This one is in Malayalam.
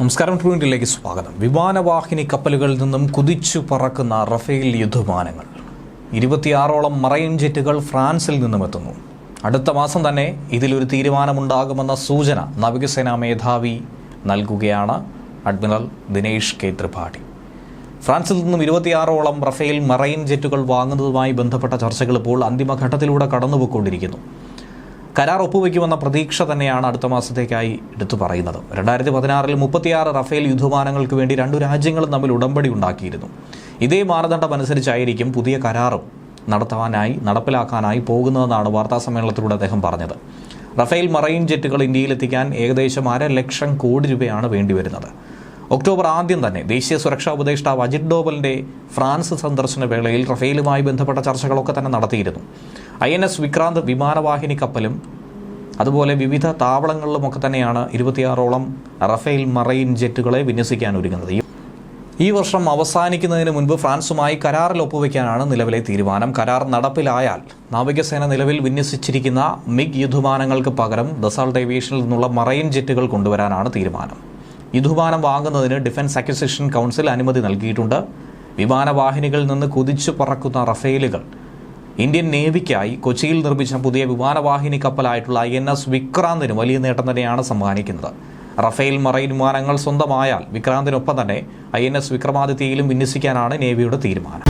നമസ്കാരം ട്രൂവിന്റിലേക്ക് സ്വാഗതം. വിമാനവാഹിനി കപ്പലുകളിൽ നിന്നും കുതിച്ചു പറക്കുന്ന റഫേൽ യുദ്ധവിമാനങ്ങൾ. ഇരുപത്തിയാറോളം മറൈൻ ജെറ്റുകൾ ഫ്രാൻസിൽ നിന്നും എത്തുന്നു. അടുത്ത മാസം തന്നെ ഇതിലൊരു തീരുമാനമുണ്ടാകുമെന്ന സൂചന നാവികസേനാ മേധാവി നൽകുകയാണ് അഡ്മിറൽ ദിനേഷ് കെ. ത്രിപാഠി. ഫ്രാൻസിൽ നിന്നും ഇരുപത്തിയാറോളം റഫേൽ മറൈൻ ജെറ്റുകൾ വാങ്ങുന്നതുമായി ബന്ധപ്പെട്ട ചർച്ചകൾ ഇപ്പോൾ അന്തിമഘട്ടത്തിലൂടെ കടന്നുപോയിക്കൊണ്ടിരിക്കുന്നു. കരാർ ഒപ്പുവെക്കുമെന്ന പ്രതീക്ഷ തന്നെയാണ് അടുത്ത മാസത്തേക്കായി എടുത്തു പറയുന്നത്. രണ്ടായിരത്തി പതിനാറിൽ മുപ്പത്തിയാറ് റഫേൽ യുദ്ധവിമാനങ്ങൾക്ക് വേണ്ടി രണ്ടു രാജ്യങ്ങളും തമ്മിൽ ഉടമ്പടി ഉണ്ടാക്കിയിരുന്നു. ഇതേ മാനദണ്ഡം അനുസരിച്ചായിരിക്കും പുതിയ കരാറും നടത്താനായി നടപ്പിലാക്കാനായി പോകുന്നതെന്നാണ് വാർത്താ സമ്മേളനത്തിലൂടെ അദ്ദേഹം പറഞ്ഞത്. റഫേൽ മറൈൻ ജെറ്റുകൾ ഇന്ത്യയിലെത്തിക്കാൻ ഏകദേശം അര ലക്ഷം കോടി രൂപയാണ് വേണ്ടിവരുന്നത്. ഒക്ടോബർ ആദ്യം തന്നെ ദേശീയ സുരക്ഷാ ഉപദേഷ്ടാവ് അജിത് ഡോവലിന്റെ ഫ്രാൻസ് സന്ദർശന വേളയിൽ റഫേലുമായി ബന്ധപ്പെട്ട ചർച്ചകളൊക്കെ തന്നെ നടത്തിയിരുന്നു. ഐ എൻ എസ് വിക്രാന്ത് വിമാനവാഹിനി കപ്പലും അതുപോലെ വിവിധ താവളങ്ങളിലുമൊക്കെ തന്നെയാണ് ഇരുപത്തിയാറോളം റഫേൽ മറൈൻ ജെറ്റുകളെ വിന്യസിക്കാൻ ഒരുങ്ങുന്നത്. ഈ- വർഷം അവസാനിക്കുന്നതിന് മുൻപ് ഫ്രാൻസുമായി കരാറിൽ ഒപ്പുവെക്കാനാണ് നിലവിലെ തീരുമാനം. കരാർ നടപ്പിലായാൽ നാവികസേന നിലവിൽ വിന്യസിച്ചിരിക്കുന്ന മിഗ് യുദ്ധമാനങ്ങൾക്ക് പകരം ദസാൾട്ട് ഏവിയേഷനിൽ നിന്നുള്ള മറൈൻ ജെറ്റുകൾ കൊണ്ടുവരാനാണ് തീരുമാനം. യുദ്ധവിമാനം വാങ്ങുന്നതിന് ഡിഫൻസ് അക്വിസിഷൻ കൗൺസിൽ അനുമതി നൽകിയിട്ടുണ്ട്. വിമാനവാഹിനികളിൽ നിന്ന് കുതിച്ചു പറക്കുന്ന റഫേലുകൾ. ഇന്ത്യൻ നേവിക്കായി കൊച്ചിയിൽ നിർമ്മിച്ച പുതിയ വിമാനവാഹിനി കപ്പലായിട്ടുള്ള ഐ എൻ എസ് വിക്രാന്തിന് വലിയ നേട്ടം തന്നെയാണ് സമ്മാനിക്കുന്നത്. റഫേൽ മറൈൻ വിമാനങ്ങൾ സ്വന്തമായാൽ വിക്രാന്തിനൊപ്പം തന്നെ ഐ എൻ എസ് വിക്രമാദിത്യയിലും വിന്യസിക്കാനാണ് നേവിയുടെ തീരുമാനം.